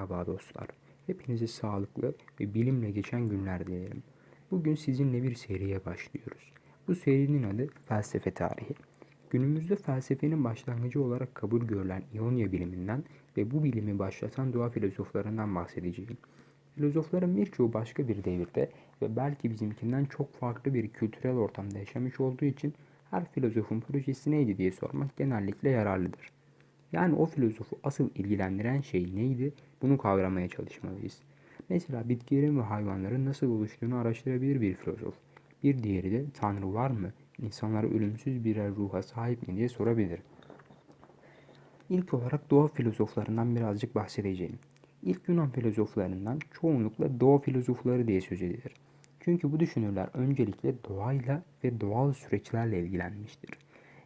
Merhaba dostlar. Hepinize sağlıklı ve bilimle geçen günler dilerim. Bugün sizinle bir seriye başlıyoruz. Bu serinin adı Felsefe Tarihi. Günümüzde felsefenin başlangıcı olarak kabul görülen İonya biliminden ve bu bilimi başlatan doğa filozoflarından bahsedeceğim. Filozofların birçoğu başka bir devirde ve belki bizimkinden çok farklı bir kültürel ortamda yaşamış olduğu için her filozofun projesi neydi diye sormak genellikle yararlıdır. Yani o filozofu asıl ilgilendiren şey neydi? Bunu kavramaya çalışmalıyız. Mesela bitkilerin ve hayvanların nasıl oluştuğunu araştırabilir bir filozof. Bir diğeri de Tanrı var mı? İnsanlar ölümsüz birer ruha sahip mi diye sorabilir. İlk olarak doğa filozoflarından birazcık bahsedeceğim. İlk Yunan filozoflarından çoğunlukla doğa filozofları diye söz edilir. Çünkü bu düşünürler öncelikle doğayla ve doğal süreçlerle ilgilenmiştir.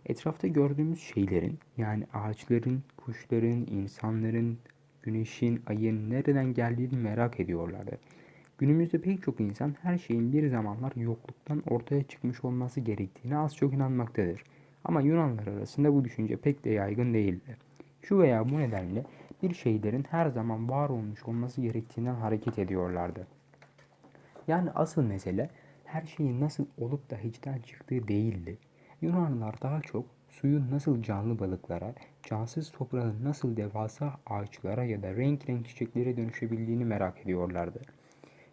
Etrafta gördüğümüz şeylerin yani ağaçların, kuşların, insanların, güneşin, ayın nereden geldiğini merak ediyorlardı. Günümüzde pek çok insan her şeyin bir zamanlar yokluktan ortaya çıkmış olması gerektiğine az çok inanmaktadır. Ama Yunanlar arasında bu düşünce pek de yaygın değildi. Şu veya bu nedenle bir şeylerin her zaman var olmuş olması gerektiğinden hareket ediyorlardı. Yani asıl mesele her şeyin nasıl olup da hiçten çıktığı değildi. Yunanlılar daha çok suyun nasıl canlı balıklara, cansız toprağın nasıl devasa ağaçlara ya da renk renk çiçeklere dönüşebildiğini merak ediyorlardı.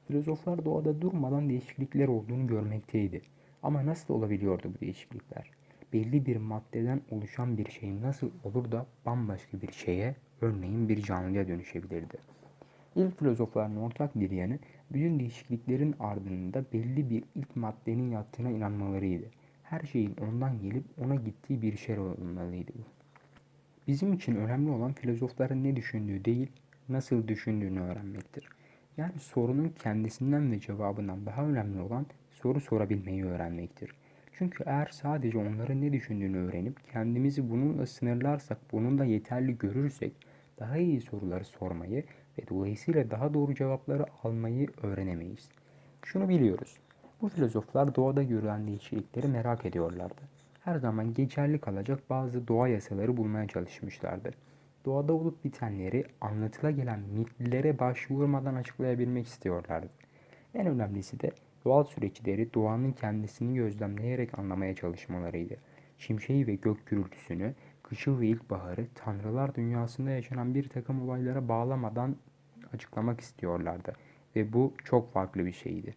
Filozoflar doğada durmadan değişiklikler olduğunu görmekteydi. Ama nasıl olabiliyordu bu değişiklikler? Belli bir maddeden oluşan bir şey nasıl olur da bambaşka bir şeye, örneğin bir canlıya dönüşebilirdi? İlk filozofların ortak bir yanı bütün değişikliklerin ardında belli bir ilk maddenin yattığına inanmalarıydı. Her şeyin ondan gelip ona gittiği bir şey olmalıydı. Bizim için önemli olan filozofların ne düşündüğü değil, nasıl düşündüğünü öğrenmektir. Yani sorunun kendisinden ve cevabından daha önemli olan soru sorabilmeyi öğrenmektir. Çünkü eğer sadece onların ne düşündüğünü öğrenip kendimizi bununla sınırlarsak, bununla yeterli görürsek daha iyi soruları sormayı ve dolayısıyla daha doğru cevapları almayı öğrenemeyiz. Şunu biliyoruz. Bu filozoflar doğada görülen değişiklikleri merak ediyorlardı. Her zaman geçerli kalacak bazı doğa yasaları bulmaya çalışmışlardı. Doğada olup bitenleri anlatıla gelen mitlere başvurmadan açıklayabilmek istiyorlardı. En önemlisi de doğal süreçleri doğanın kendisini gözlemleyerek anlamaya çalışmalarıydı. Şimşeği ve gök gürültüsünü, kışı ve ilkbaharı tanrılar dünyasında yaşanan bir takım olaylara bağlamadan açıklamak istiyorlardı ve bu çok farklı bir şeydi.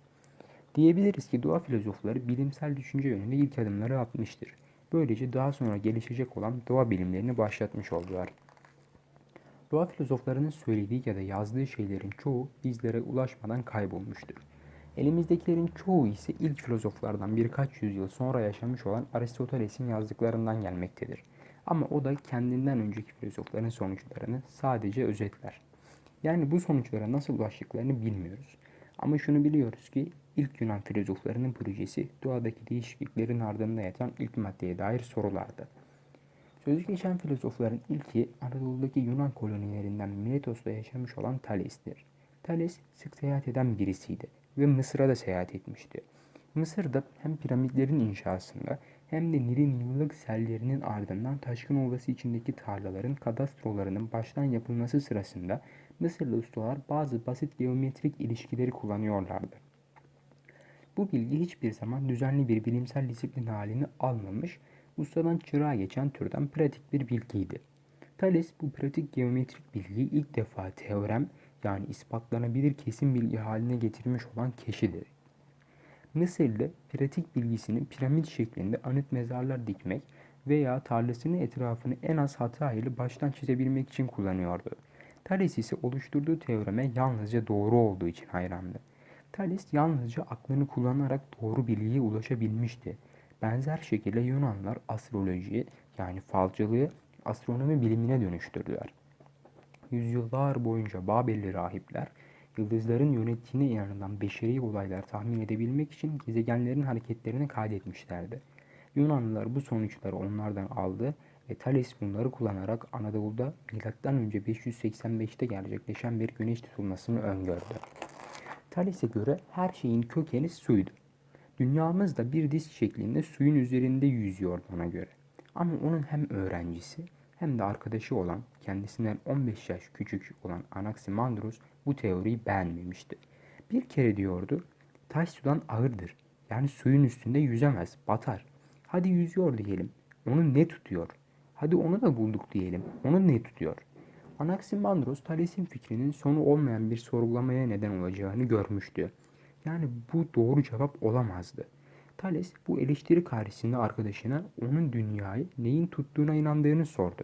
Diyebiliriz ki doğa filozofları bilimsel düşünce yönünde ilk adımları atmıştır. Böylece daha sonra gelişecek olan doğa bilimlerini başlatmış oldular. Doğa filozoflarının söylediği ya da yazdığı şeylerin çoğu bizlere ulaşmadan kaybolmuştur. Elimizdekilerin çoğu ise ilk filozoflardan birkaç yüzyıl sonra yaşamış olan Aristoteles'in yazdıklarından gelmektedir. Ama o da kendinden önceki filozofların sonuçlarını sadece özetler. Yani bu sonuçlara nasıl ulaştıklarını bilmiyoruz. Ama şunu biliyoruz ki ilk Yunan filozoflarının projesi doğadaki değişikliklerin ardında yatan ilk maddeye dair sorulardı. Sözü geçen filozofların ilki Anadolu'daki Yunan kolonilerinden Miletos'ta yaşamış olan Thales'tir. Thales sık seyahat eden birisiydi ve Mısır'a da seyahat etmişti. Mısır'da hem piramitlerin inşasında hem de Nil'in yıllık sellerinin ardından Taşkın Ovası içindeki tarlaların kadastrolarının baştan yapılması sırasında Mısırlı ustalar bazı basit geometrik ilişkileri kullanıyorlardı. Bu bilgi hiçbir zaman düzenli bir bilimsel disiplin halini almamış, ustadan çırağa geçen türden pratik bir bilgiydi. Thales bu pratik geometrik bilgiyi ilk defa teorem yani ispatlanabilir kesin bilgi haline getirmiş olan kişidir. Mısırlı pratik bilgisini piramit şeklinde anıt mezarlar dikmek veya tarlasının etrafını en az hata ile baştan çizebilmek için kullanıyordu. Thales ise oluşturduğu teoreme yalnızca doğru olduğu için hayrandı. Thales yalnızca aklını kullanarak doğru bilgiye ulaşabilmişti. Benzer şekilde Yunanlar astrolojiyi yani falcılığı astronomi bilimine dönüştürdüler. Yüzyıllar boyunca Babelli rahipler yıldızların yönettiğine inanılan beşeri olaylar tahmin edebilmek için gezegenlerin hareketlerini kaydetmişlerdi. Yunanlılar bu sonuçları onlardan aldı ve Thales bunları kullanarak Anadolu'da M.Ö. 585'te gerçekleşen bir güneş tutulmasını öngördü. Thales'e göre her şeyin kökeni suydu. Dünyamız da bir disk şeklinde suyun üzerinde yüzüyor ona göre. Ama onun hem öğrencisi hem de arkadaşı olan, kendisinden 15 yaş küçük olan Anaximandros bu teoriyi beğenmemişti. Bir kere diyordu, taş sudan ağırdır. Yani suyun üstünde yüzemez, batar. Hadi yüzüyor diyelim. Onu ne tutuyor? Hadi onu da bulduk diyelim. Onu ne tutuyor? Anaximandros Thales'in fikrinin sonu olmayan bir sorgulamaya neden olacağını görmüştü. Yani bu doğru cevap olamazdı. Thales bu eleştiri karşısında arkadaşına onun dünyayı neyin tuttuğuna inandığını sordu.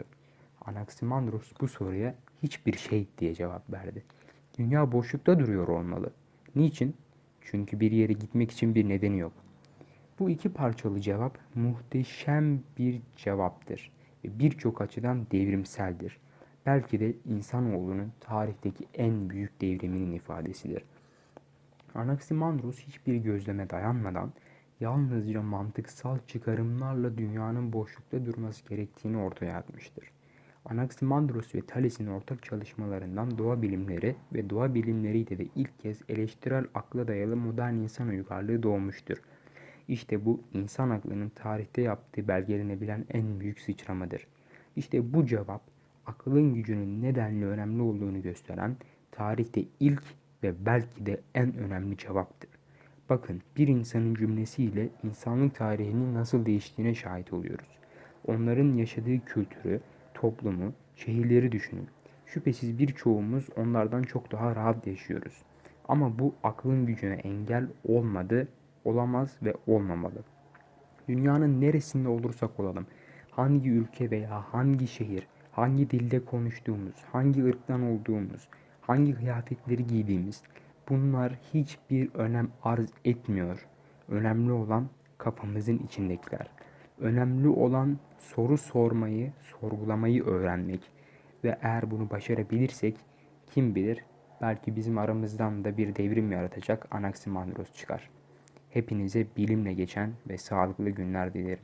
Anaximandros bu soruya hiçbir şey diye cevap verdi. Dünya boşlukta duruyor olmalı. Niçin? Çünkü bir yere gitmek için bir nedeni yok. Bu iki parçalı cevap muhteşem bir cevaptır ve birçok açıdan devrimseldir. Belki de insanoğlunun tarihteki en büyük devriminin ifadesidir. Anaximandros hiçbir gözleme dayanmadan yalnızca mantıksal çıkarımlarla dünyanın boşlukta durması gerektiğini ortaya atmıştır. Anaximandros ve Thales'in ortak çalışmalarından doğa bilimleri ve doğa bilimleriyle de ilk kez eleştirel akla dayalı modern insan uygarlığı doğmuştur. İşte bu insan aklının tarihte yaptığı belgelenebilen en büyük sıçramadır. İşte bu cevap akılın gücünün nedenli önemli olduğunu gösteren tarihte ilk ve belki de en önemli cevaptır. Bakın bir insanın cümlesiyle insanlık tarihinin nasıl değiştiğine şahit oluyoruz. Onların yaşadığı kültürü, toplumu, şehirleri düşünün. Şüphesiz birçoğumuz onlardan çok daha rahat yaşıyoruz. Ama bu aklın gücüne engel olmadı, olamaz ve olmamalı. Dünyanın neresinde olursak olalım, hangi ülke veya hangi şehir, hangi dilde konuştuğumuz, hangi ırktan olduğumuz, hangi kıyafetleri giydiğimiz bunlar hiçbir önem arz etmiyor. Önemli olan kafamızın içindekiler. Önemli olan soru sormayı, sorgulamayı öğrenmek ve eğer bunu başarabilirsek kim bilir belki bizim aramızdan da bir devrim yaratacak Anaximandros çıkar. Hepinize bilimle geçen ve sağlıklı günler dilerim.